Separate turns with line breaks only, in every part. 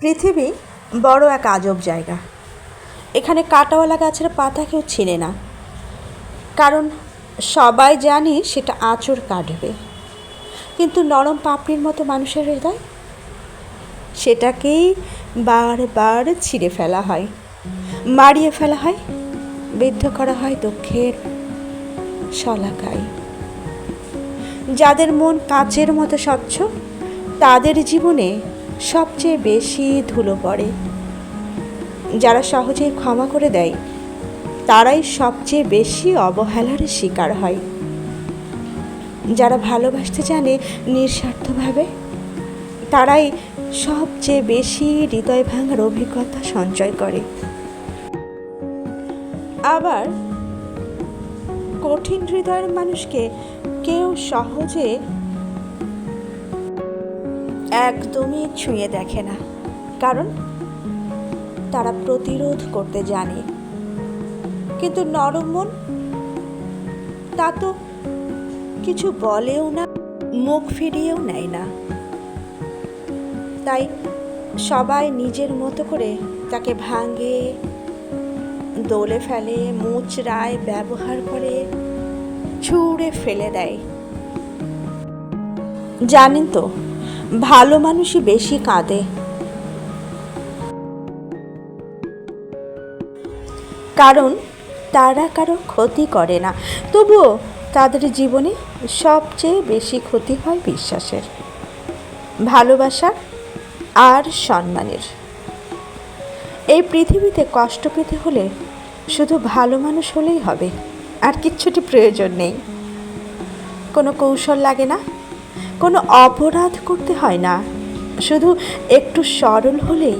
পৃথিবী বড় এক আজব জায়গা। এখানে কাটাওয়ালা গাছের পাতা কেউ ছিঁড়ে না। কারণ সবাই জানি সেটা আঁচড় কাটবে। কিন্তু নরম পাপড়ির মতো মানুষের হৃদয়? সেটাকেই বারবার ছিঁড়ে ফেলা হয়। মারিয়ে ফেলা হয়। বিদ্ধ করা হয় দুঃখের শলাকায়। যাদের মন কাচের মতো স্বচ্ছ, তাদের জীবনে সবচেয়ে বেশি ধুলো পড়ে। যারা সহজেই ক্ষমা করে দেয়, তারাই সবচেয়ে বেশি অবহেলার শিকার হয়। যারা ভালোবাসতে জানে নিঃস্বার্থভাবে, তারাই সবচেয়ে বেশি হৃদয় ভাঙার অভিজ্ঞতা সঞ্চয় করে। আবার কঠিন হৃদয়ের মানুষকে কেউ সহজে একদমই ছুঁয়ে দেখে না। কারণ তারা প্রতিরোধ করতে জানে। কিন্তু নরম মন তা তো কিছু বলেও না, মুখ ফিরিয়েও নেয় না। তাই সবাই নিজের মতো করে তাকে ভাঙে, দোলে ফেলে, মুচড়ায়, ব্যবহার করে, ছুঁড়ে ফেলে দেয়। জানেন তো ভালো মানুষই বেশি কাঁদে। কারণ তারা কারও ক্ষতি করে না। তবুও তাদের জীবনে সবচেয়ে বেশি ক্ষতি হয় বিশ্বাসের। ভালোবাসা আর সম্মানের। এই পৃথিবীতে কষ্ট পেতে হলে শুধু ভালো মানুষ হলেই হবে। আর কিচ্ছুটি প্রয়োজন নেই। কোনো কৌশল লাগে না। কোনো অপরাধ করতে হয় না। শুধু একটু সরল হলেই,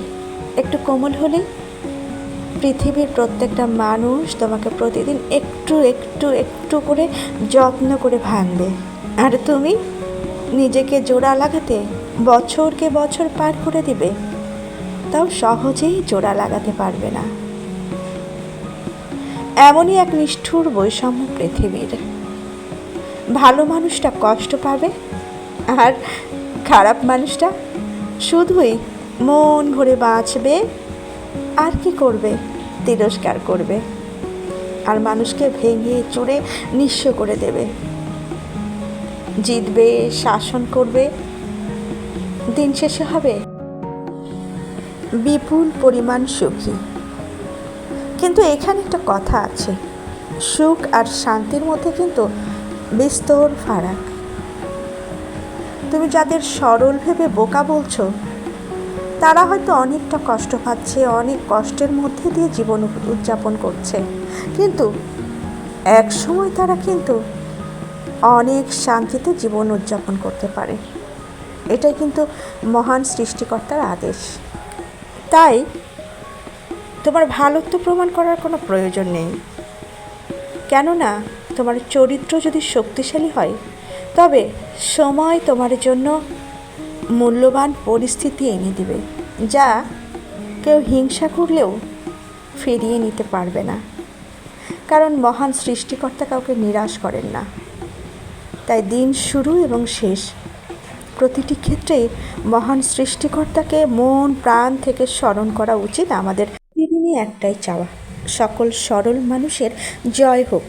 একটু কোমল হলেই পৃথিবীর প্রত্যেকটা মানুষ তোমাকে প্রতিদিন একটু একটু একটু করে যত্ন করে ভাঙবে। আর তুমি নিজেকে জোড়া লাগাতে বছরকে বছর পার করে দিবে, তাও সহজেই জোড়া লাগাতে পারবে না। এমনই এক নিষ্ঠুর বৈষম্য পৃথিবীর। ভালো মানুষটা কষ্ট পাবে আর খারাপ মানুষটা শুধুই মন ভরে বাঁচবে আর কি করবে? তিরস্কার করবে। আর মানুষকে ভেঙে চুড়ে নিঃস্ব করে দেবে। জিতবে, শাসন করবে, দিন শেষে হবে। বিপুল পরিমাণ সুখী। কিন্তু এখানে একটা কথা আছে। সুখ আর শান্তির মধ্যে কিন্তু বিস্তর ফারাক। তুমি যাদের সরল ভেবে বোকা বলছো, তারা হয়তো অনেকটা কষ্ট পাচ্ছে, অনেক কষ্টের মধ্যে দিয়ে জীবন উদযাপন করছে। কিন্তু এক সময় তারা কিন্তু অনেক শান্তিতে জীবন উদযাপন করতে পারে। এটাই কিন্তু মহান সৃষ্টিকর্তার আদেশ। তাই তোমার ভালোত্ব প্রমাণ করার কোনো প্রয়োজন নেই। কেননা তোমার চরিত্র যদি শক্তিশালী হয় তবে সময় তোমার জন্য মূল্যবান পরিস্থিতি এনে দিবে, যা কেউ হিংসা করলেও ফিরিয়ে নিতে পারবে না। কারণ মহান সৃষ্টিকর্তা কাউকে নিরাশ করেন না। তাই দিন শুরু এবং শেষ। প্রতিটি ক্ষেত্রেই মহান সৃষ্টিকর্তাকে মন, প্রাণ থেকে স্মরণ করা উচিত আমাদের। প্রতিদিনই একটাই চাওয়া, সকল সরল মানুষের জয় হোক।